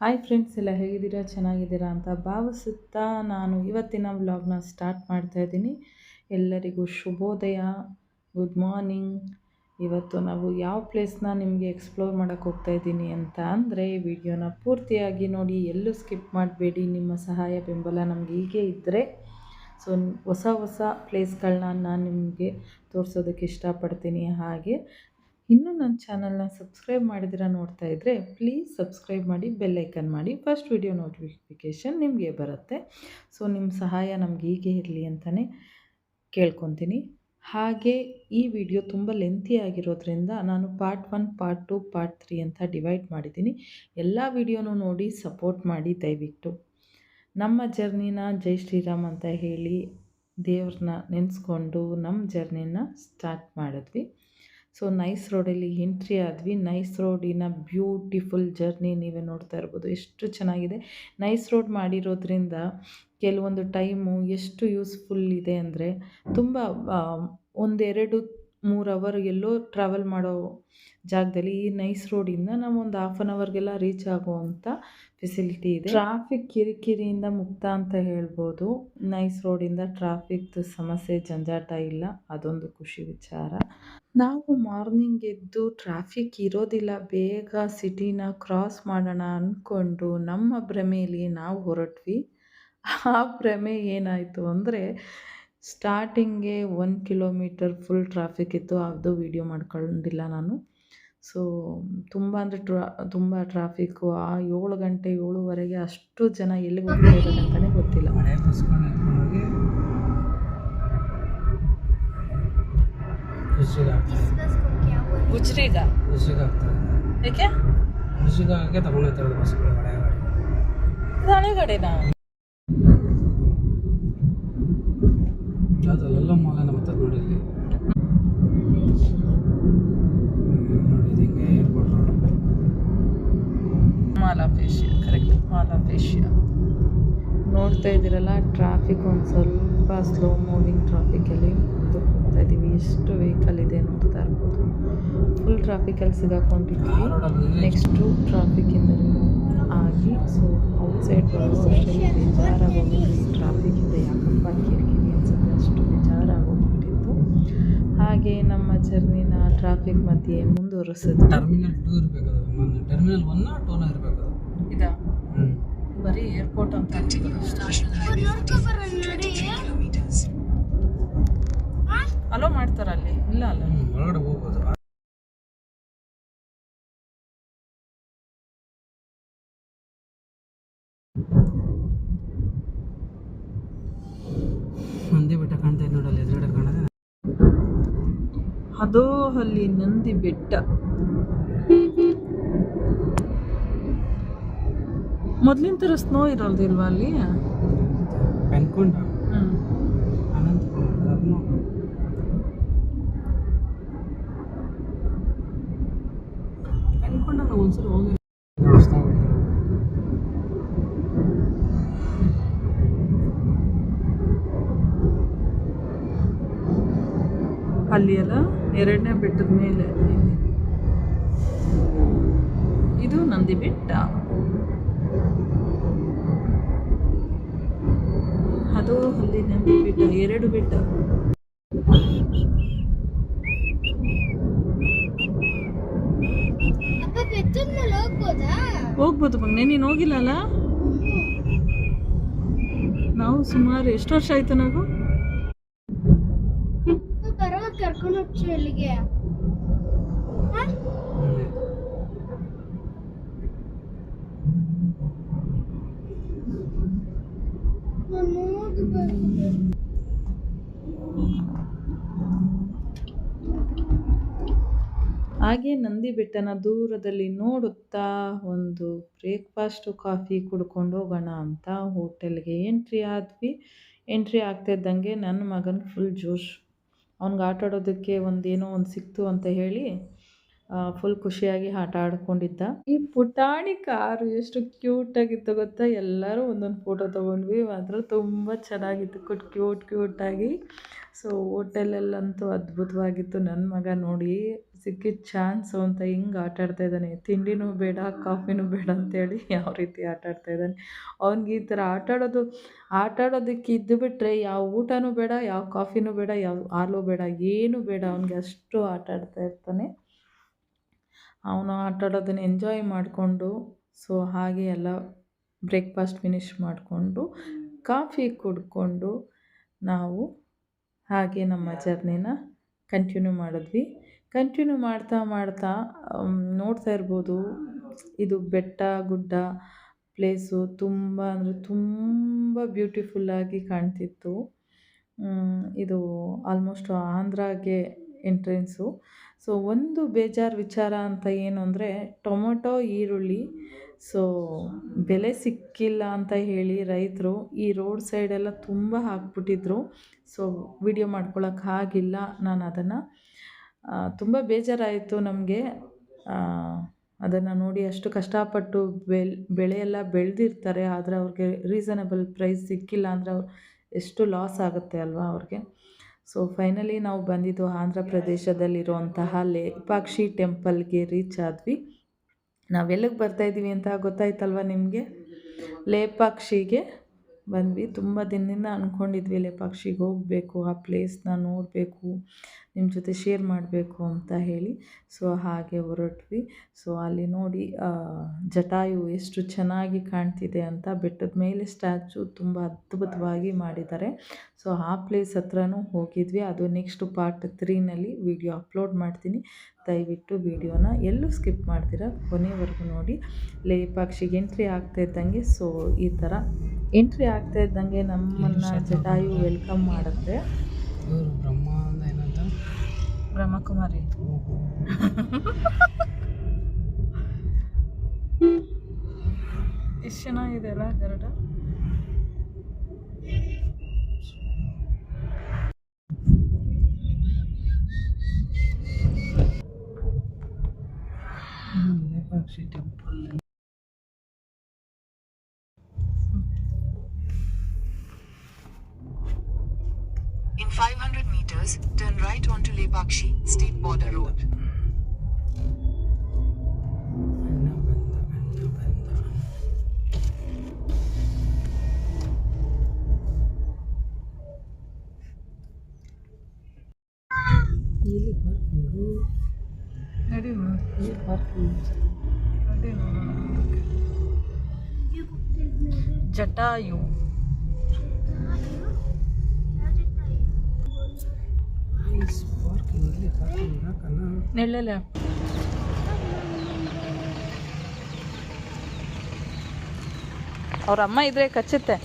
Hi friends ಎಲ್ಲ ಹೇಗಿದ್ದೀರಾ? ಚೆನ್ನಾಗಿದ್ದೀರಾ ಅಂತ ಭಾವಿಸುತ್ತಾ ನಾನು ಇವತ್ತಿನ ವ್ಲಾಗ್ನ ಸ್ಟಾರ್ಟ್ ಮಾಡ್ತಾ ಇದ್ದೀನಿ. ಎಲ್ಲರಿಗೂ ಶುಭೋದಯ ಗುಡ್ ಮಾರ್ನಿಂಗ್ ಇವತ್ತು ನಾವು ಯಾವ ಪ್ಲೇಸ್ನ ನಿಮಗೆ ಎಕ್ಸ್ಪ್ಲೋರ್ ಮಾಡೋಕ್ಕೆ ಹೋಗ್ತಾ ಇದ್ದೀನಿ ಅಂತ ಅಂದರೆ ವಿಡಿಯೋನ ಪೂರ್ತಿಯಾಗಿ ನೋಡಿ, ಎಲ್ಲೂ ಸ್ಕಿಪ್ ಮಾಡಬೇಡಿ. ನಿಮ್ಮ ಸಹಾಯ, ಬೆಂಬಲ ನಮಗೆ ಹೀಗೆ ಇದ್ದರೆ ಸೊ ಹೊಸ ಹೊಸ ಪ್ಲೇಸ್ಗಳನ್ನ ನಾನು ನಿಮಗೆ ತೋರಿಸೋದಕ್ಕೆ ಇಷ್ಟಪಡ್ತೀನಿ. ಹಾಗೆ ಇನ್ನೂ ನನ್ನ ಚಾನಲ್ನ ಸಬ್ಸ್ಕ್ರೈಬ್ ಮಾಡಿದಿರ ನೋಡ್ತಾ ಇದ್ದರೆ ಪ್ಲೀಸ್ ಸಬ್ಸ್ಕ್ರೈಬ್ ಮಾಡಿ ಬೆಲ್ಲೈಕನ್ ಮಾಡಿ. ಫಸ್ಟ್ ವಿಡಿಯೋ ನೋಟಿಫಿಕೇಷನ್ ನಿಮಗೆ ಬರುತ್ತೆ. ಸೊ ನಿಮ್ಮ ಸಹಾಯ ನಮ್ಗೆ ಹೀಗೆ ಇರಲಿ ಅಂತಲೇ ಕೇಳ್ಕೊತೀನಿ. ಹಾಗೆ ಈ ವಿಡಿಯೋ ತುಂಬ ಲೆಂತಿ ಆಗಿರೋದ್ರಿಂದ ನಾನು part one part two part three ಅಂತ ಡಿವೈಡ್ ಮಾಡಿದ್ದೀನಿ. ಎಲ್ಲ ವಿಡಿಯೋನೂ ನೋಡಿ ಸಪೋರ್ಟ್ ಮಾಡಿ ದಯವಿಟ್ಟು. ನಮ್ಮ ಜರ್ನಿನ ಜೈ ಶ್ರೀರಾಮ್ ಅಂತ ಹೇಳಿ ದೇವ್ರನ್ನ ನೆನೆಸ್ಕೊಂಡು ನಮ್ಮ ಜರ್ನಿನ ಸ್ಟಾರ್ಟ್ ಮಾಡಿದ್ವಿ. ಸೊ ನೈಸ್ ರೋಡಲ್ಲಿ ಎಂಟ್ರಿ ಆದ್ವಿ. ನೈಸ್ ರೋಡಿನ ಬ್ಯೂಟಿಫುಲ್ ಜರ್ನಿ ನೀವೇ ನೋಡ್ತಾ ಇರ್ಬೋದು. ಎಷ್ಟು ಚೆನ್ನಾಗಿದೆ. ನೈಸ್ ರೋಡ್ ಮಾಡಿರೋದ್ರಿಂದ ಕೆಲವೊಂದು ಟೈಮು ಎಷ್ಟು ಯೂಸ್ಫುಲ್ ಇದೆ ಅಂದರೆ ತುಂಬ ಒಂದೆರಡು ಮೂರು ಅವರ್ ಎಲ್ಲೋ ಟ್ರಾವೆಲ್ ಮಾಡೋ ಜಾಗದಲ್ಲಿ ಈ ನೈಸ್ ರೋಡಿಂದ ನಾವು ಒಂದು ಹಾಫ್ ಆನ್ ಅವರ್ಗೆಲ್ಲ ರೀಚ್ ಆಗುವಂಥ ಫೆಸಿಲಿಟಿ ಇದೆ. ಟ್ರಾಫಿಕ್ ಕಿರಿಕಿರಿಯಿಂದ ಮುಕ್ತ ಅಂತ ಹೇಳ್ಬೋದು. ನೈಸ್ ರೋಡಿಂದ ಟ್ರಾಫಿಕ್ ಸಮಸ್ಯೆ ಜಂಜಾಟ ಇಲ್ಲ. ಅದೊಂದು ಖುಷಿ ವಿಚಾರ. ನಾವು ಮಾರ್ನಿಂಗ್ ಎದ್ದು ಟ್ರಾಫಿಕ್ ಇರೋದಿಲ್ಲ. ಬೇಗ ಸಿಟಿನ ಕ್ರಾಸ್ ಮಾಡೋಣ ಅಂದ್ಕೊಂಡು ನಮ್ಮ ಭ್ರಮೆಯಲ್ಲಿ ನಾವು ಹೊರಟ್ವಿ. ಆ ಭ್ರಮೆ ಏನಾಯಿತು ಅಂದರೆ ಸ್ಟಾರ್ಟಿಂಗ್ಗೆ ಒನ್ ಕಿಲೋಮೀಟರ್ ಫುಲ್ ಟ್ರಾಫಿಕ್ ಇತ್ತು ಅದು ವೀಡಿಯೋ ಮಾಡ್ಕೊಂಡಿಲ್ಲ ನಾನು. ಸೊ ತುಂಬ ಅಂದರೆ ಟ್ರಾ ತುಂಬ ಟ್ರಾಫಿಕ್ಕು ಆ ಏಳು ಗಂಟೆ ಏಳುವರೆಗೆ ಅಷ್ಟು ಜನ ಎಲ್ಲಿಗೆ ಹೋಗ್ಬೇಕಂತಲೇ ಗೊತ್ತಿಲ್ಲ. ಏಕೆ ಹಾಕಿ ತಗೊಂಡೋಗ್ತಾರೆ ಬಸ್ಗಳು ಹಳೆಗಡೆನಾ ಯಾವುದಲ್ಲೆಲ್ಲ ಮಾಲ ನಮ್ಮ ಹತ್ರ ನೋಡಿ ಇಲ್ಲಿ ಹ್ಮ್, ನೋಡಿ ಇದು ಹಿಂಗೆ ಏರ್ಪೋರ್ಟ್ ರೋಡ್ ಮಾಲಾಫೇಶಿಯಾ ಕರೆಕ್ಟ್ ಮಾಲಾಫೇಶಿಯಾ ನೋಡ್ತಾ ಇದ್ದೀರಲ್ಲ ಟ್ರಾಫಿಕ್ ಒಂದು ಸ್ವಲ್ಪ ಸ್ಲೋ ಮೂವಿಂಗ್ ಟ್ರಾಫಿಕಲ್ಲಿ ಹೋಗ್ತಾ ಇದ್ದೀವಿ. ಎಷ್ಟು ವೆಹಿಕಲ್ ಇದೆ ನೋಡ್ತಾ ಇರ್ಬೋದು. ಫುಲ್ ಟ್ರಾಫಿಕಲ್ಲಿ ಸಿಗಾಕೊಂಡಿದ್ವಿ ನೆಕ್ಸ್ಟ್ ಟ್ರಾಫಿಕ್ ಟ್ರಾಫಿಕ್ಕಿಂದ ಆಗಿ ಸೊ ಔಟ್ಸೈಡ್ ಬರೋಷ್ಟರಲ್ಲಿ ಬೇಜಾರಾಗೋಗಿದ್ವಿ ಟ್ರಾಫಿಕ್ಕಿಂದ ಯಾಕಪ್ಪ ಕೇಳ್ತೀನಿ ಅನ್ಸುತ್ತೆ. ಅಷ್ಟು ಬೇಜಾರಾಗೋಗ್ಬಿಟ್ಟಿತ್ತು. ಹಾಗೆ ನಮ್ಮ ಜರ್ನಿನ ಟ್ರಾಫಿಕ್ ಮಧ್ಯೆ ಮುಂದುವರಿಸಿದ್ವಿ ಟರ್ಮಿನಲ್ ಟೂ ಇರಬೇಕು ಅದು ಒಂದು ಟರ್ಮಿನಲ್ ಒನ್ ಟೂನ ಇರಬೇಕು ಅದು ಇದಾ? ಹ್ಞೂ ಬರೀ ಏರ್ಪೋರ್ಟ್ ಅಂತ ಅಲೋ ಮಾಡ್ತಾರ ಅಲ್ಲಿ? ಇಲ್ಲ ಅಲ್ಲ. ಒಳಗಡೆ ಹೋಗ್ಬೋದು. ಒಂದೇ ಬೆಟ್ಟ ಕಾಣ್ತಾ ಇದೆ ನೋಡಲ್ಲ ಎದುರುಗಡೆ ಕಾಣದೆ ಅದೋ ಅಲ್ಲಿ ನಂದಿ ಬೆಟ್ಟ. ಮೊದ್ಲಿನ ಥರ ಸ್ನೋ ಇರೋದಿಲ್ವಾ ಅಲ್ಲಿ? ಒಂದ್ಸಲ ಹೋಗಿ. ಅಲ್ಲಿ ಅಲ್ಲ ಎರಡನೇ ಬೆಟ್ಟದ ಮೇಲೆ ಇದು ನಂದಿ ಬೆಟ್ಟ. ಅದು ಅಲ್ಲಿ ನಂದಿ ಬೆಟ್ಟ ಎರಡು ಬೆಟ್ಟ. ಹೋಗ್ಬೋದಾ? ಮಗ್ನೆ ನೀನು ಹೋಗಿಲ್ಲಲ್ಲ? ನಾವು ಸುಮಾರು ಎಷ್ಟು ವರ್ಷ ಆಯ್ತು ನಾವು? ಹಾಗೆ ನಂದಿ ಬೆಟ್ಟನ ದೂರದಲ್ಲಿ ನೋಡುತ್ತಾ ಒಂದು ಬ್ರೇಕ್ಫಾಸ್ಟು ಕಾಫಿ ಕುಡ್ಕೊಂಡು ಹೋಗೋಣ ಅಂತ ಹೋಟೆಲ್ಗೆ ಎಂಟ್ರಿ ಆದ್ವಿ. ಎಂಟ್ರಿ ಆಗ್ತಿದ್ದಂಗೆ ನನ್ನ ಮಗನ ಫುಲ್ ಜೋಶ್ ಅವ್ನಿಗೆ ಆಟ ಆಡೋದಕ್ಕೆ ಒಂದೇನೋ ಒಂದು ಸಿಕ್ತು ಅಂತ ಹೇಳಿ ಫುಲ್ ಖುಷಿಯಾಗಿ ಆಟ ಆಡ್ಕೊಂಡಿದ್ದ. ಈ ಪುಟಾಣಿ ಕಾರು ಎಷ್ಟು ಕ್ಯೂಟಾಗಿತ್ತು ಗೊತ್ತಾ? ಎಲ್ಲರೂ ಒಂದೊಂದು ಫೋಟೋ ತೊಗೊಂಡ್ವಿ. ಮಾತ್ರ ತುಂಬ ಚೆನ್ನಾಗಿತ್ತು. ಕ್ಯೂಟ್ ಕ್ಯೂಟ್ ಕ್ಯೂಟಾಗಿ ಸೊ ಹೋಟೆಲಲ್ಲಂತೂ ಅದ್ಭುತವಾಗಿತ್ತು. ನನ್ನ ಮಗ ನೋಡಿ ಸಿಕ್ಕಿದ ಚಾನ್ಸು ಅಂತ ಹಿಂಗೆ ಆಟಾಡ್ತಾ ಇದ್ದಾನೆ. ತಿಂಡಿನೂ ಬೇಡ, ಕಾಫಿನೂ ಬೇಡ ಅಂತೇಳಿ ಯಾವ ರೀತಿ ಆಟಾಡ್ತಾ ಇದ್ದಾನೆ. ಅವ್ನಿಗೆ ಈ ಥರ ಆಟಾಡೋದು ಆಡೋದು ಆಟ ಆಡೋದಕ್ಕೆ ಇದ್ದು ಬಿಟ್ಟರೆ ಯಾವ ಊಟನೂ ಬೇಡ, ಯಾವ ಕಾಫಿನೂ ಬೇಡ, ಯಾವ ಹಾಲು ಬೇಡ, ಏನೂ ಬೇಡ. ಅವ್ನಿಗೆ ಅಷ್ಟು ಆಟಾಡ್ತಾ ಇರ್ತಾನೆ. ಅವನು ಆಟಾಡೋದನ್ನು ಎಂಜಾಯ್ ಮಾಡಿಕೊಂಡು, ಸೊ ಹಾಗೆ ಎಲ್ಲ ಬ್ರೇಕ್ಫಾಸ್ಟ್ ಫಿನಿಶ್ ಮಾಡಿಕೊಂಡು, ಕಾಫಿ ಕುಡ್ಕೊಂಡು ನಾವು ಹಾಗೆ ನಮ್ಮ ಜರ್ನಿನ ಕಂಟಿನ್ಯೂ ಮಾಡಿದ್ವಿ. ಕಂಟಿನ್ಯೂ ಮಾಡ್ತಾ ಮಾಡ್ತಾ ನೋಡ್ತಾ ಇರ್ಬೋದು. ಇದು ಬೆಟ್ಟ ಗುಡ್ಡ ಪ್ಲೇಸು ತುಂಬ ಅಂದರೆ ತುಂಬ ಬ್ಯೂಟಿಫುಲ್ಲಾಗಿ ಕಾಣ್ತಿತ್ತು. ಇದು ಆಲ್ಮೋಸ್ಟ್ ಆಂಧ್ರಾಗೆ ಎಂಟ್ರೆನ್ಸು ಸೊ ಒಂದು ಬೇಜಾರು ವಿಚಾರ ಅಂತ ಏನು ಅಂದರೆ ಟೊಮೊಟೊ ಈರುಳ್ಳಿ ಸೊ ಬೆಲೆ ಸಿಕ್ಕಿಲ್ಲ ಅಂತ ಹೇಳಿ ರೈತರು ಈ ರೋಡ್ ಸೈಡೆಲ್ಲ ತುಂಬ ಹಾಕ್ಬಿಟ್ಟಿದ್ರು. ಸೊ ವಿಡಿಯೋ ಮಾಡ್ಕೊಳಕ್ಕೆ ಆಗಿಲ್ಲ. ನಾನು ಅದನ್ನು ತುಂಬ ಬೇಜಾರಾಯಿತು ನಮಗೆ. ಅದನ್ನು ನೋಡಿ ಅಷ್ಟು ಕಷ್ಟಪಟ್ಟು ಬೆಲ್, ಬೆಳೆ ಎಲ್ಲ ಬೆಳೆದಿರ್ತಾರೆ. ಆದರೆ ಅವ್ರಿಗೆ ರೀಸನಬಲ್ ಪ್ರೈಸ್ ಸಿಕ್ಕಿಲ್ಲ ಅಂದರೆ ಅವ್ರು, ಎಷ್ಟು ಲಾಸ್ ಆಗುತ್ತೆ ಅಲ್ವಾ ಅವ್ರಿಗೆ. ಸೊ ಫೈನಲಿ ನಾವು ಬಂದಿದ್ದು ಆಂಧ್ರ ಪ್ರದೇಶದಲ್ಲಿರುವಂತಹ ಲೇಪಾಕ್ಷಿ ಟೆಂಪಲ್ಗೆ ರೀಚ್ ಆದ್ವಿ. ನಾವೆಲ್ಲಿಗೆ ಬರ್ತಾಯಿದ್ದೀವಿ ಅಂತ ಗೊತ್ತಾಯ್ತಲ್ವ ನಿಮಗೆ? ಲೇಪಾಕ್ಷಿಗೆ? ಬಂದ್ವಿ. ತುಂಬ ದಿನದಿಂದ ಅಂದ್ಕೊಂಡಿದ್ವಿ ಲೇಪಾಕ್ಷಿಗೆ ಹೋಗಬೇಕು, ಆ ಪ್ಲೇಸ್ನ ನೋಡಬೇಕು ನಿಮ್ಮ ಜೊತೆ ಶೇರ್ ಮಾಡಬೇಕು ಅಂತ ಹೇಳಿ. ಸೊ ಹಾಗೆ ಹೊರಟ್ವಿ. ಸೊ ಅಲ್ಲಿ ನೋಡಿ ಜಟಾಯು ಎಷ್ಟು ಚೆನ್ನಾಗಿ ಕಾಣ್ತಿದೆ ಅಂತ ಬೆಟ್ಟದ ಮೇಲೆ ಸ್ಟ್ಯಾಚು ತುಂಬ ಅದ್ಭುತವಾಗಿ ಮಾಡಿದ್ದಾರೆ. ಸೊ ಆ ಪ್ಲೇಸ್ ಹತ್ರನೂ ಹೋಗಿದ್ವಿ. ಅದು ನೆಕ್ಸ್ಟ್ ಪಾರ್ಟ್ ತ್ರೀನಲ್ಲಿ ವಿಡಿಯೋ ಅಪ್ಲೋಡ್ ಮಾಡ್ತೀನಿ. ದಯವಿಟ್ಟು ವಿಡಿಯೋನ ಎಲ್ಲೂ ಸ್ಕಿಪ್ ಮಾಡ್ತೀರಾ? ಕೊನೆವರೆಗೂ ನೋಡಿ. ಲೇಪಾಕ್ಷಿಗೆ ಎಂಟ್ರಿ ಆಗ್ತಾ ಇದ್ದಂಗೆ. ಸೊ ಈ ಥರ ಎಂಟ್ರಿ ಆಗ್ತಾ ಇದ್ದಂಗೆ ನಮ್ಮನ್ನು ಜಟಾಯು ವೆಲ್ಕಮ್ ಮಾಡುತ್ತೆ. ಇವರು ಬ್ರಹ್ಮ ಏನಂತ? ಬ್ರಹ್ಮಕುಮಾರಿ. ಎಷ್ಟು ಚೆನ್ನಾಗಿದೆ ಅಲ್ಲ Garada? Temple In 500 meters, turn right onto Lepakshi State Border Road. ಅಣ್ಣ Parking ಇಲ್ಲಿ ಪಾರ್ಕಿಂಗ್ ಹಾಕಲ್ಲ ನೆಳ್ಳಲೆ. ಅವ್ರ ಅಮ್ಮ ಇದ್ರೆ ಕಚ್ಚುತ್ತೆ.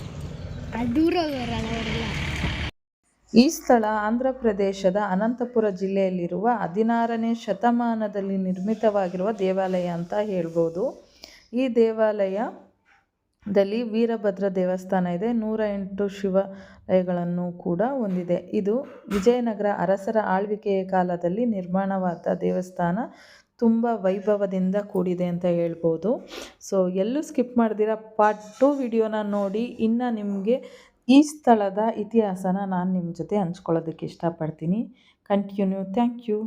ಈ ಸ್ಥಳ ಆಂಧ್ರ ಪ್ರದೇಶದ ಅನಂತಪುರ ಜಿಲ್ಲೆಯಲ್ಲಿರುವ ಹದಿನಾರನೇ ಶತಮಾನದಲ್ಲಿ ನಿರ್ಮಿತವಾಗಿರುವ ದೇವಾಲಯ ಅಂತ ಹೇಳ್ಬೋದು. ಈ ದೇವಾಲಯದಲ್ಲಿ ವೀರಭದ್ರ ದೇವಸ್ಥಾನ ಇದೆ. ನೂರ ಎಂಟು ಶಿವಾಲಯಗಳನ್ನು ಕೂಡ ಹೊಂದಿದೆ. ಇದು ವಿಜಯನಗರ ಅರಸರ ಆಳ್ವಿಕೆಯ ಕಾಲದಲ್ಲಿ ನಿರ್ಮಾಣವಾದ ದೇವಸ್ಥಾನ. ತುಂಬ ವೈಭವದಿಂದ ಕೂಡಿದೆ ಅಂತ ಹೇಳ್ಬೋದು. ಸೊ ಎಲ್ಲೂ ಸ್ಕಿಪ್ ಮಾಡ್ದಿರ? ಪಾರ್ಟ್ ಟು ವಿಡಿಯೋನ ನೋಡಿ. ಇನ್ನು ನಿಮಗೆ ಈ ಸ್ಥಳದ ಇತಿಹಾಸನ ನಾನು ನಿಮ್ಮ ಜೊತೆ ಹಂಚ್ಕೊಳ್ಳೋದಕ್ಕೆ ಇಷ್ಟಪಡ್ತೀನಿ. Continue thank you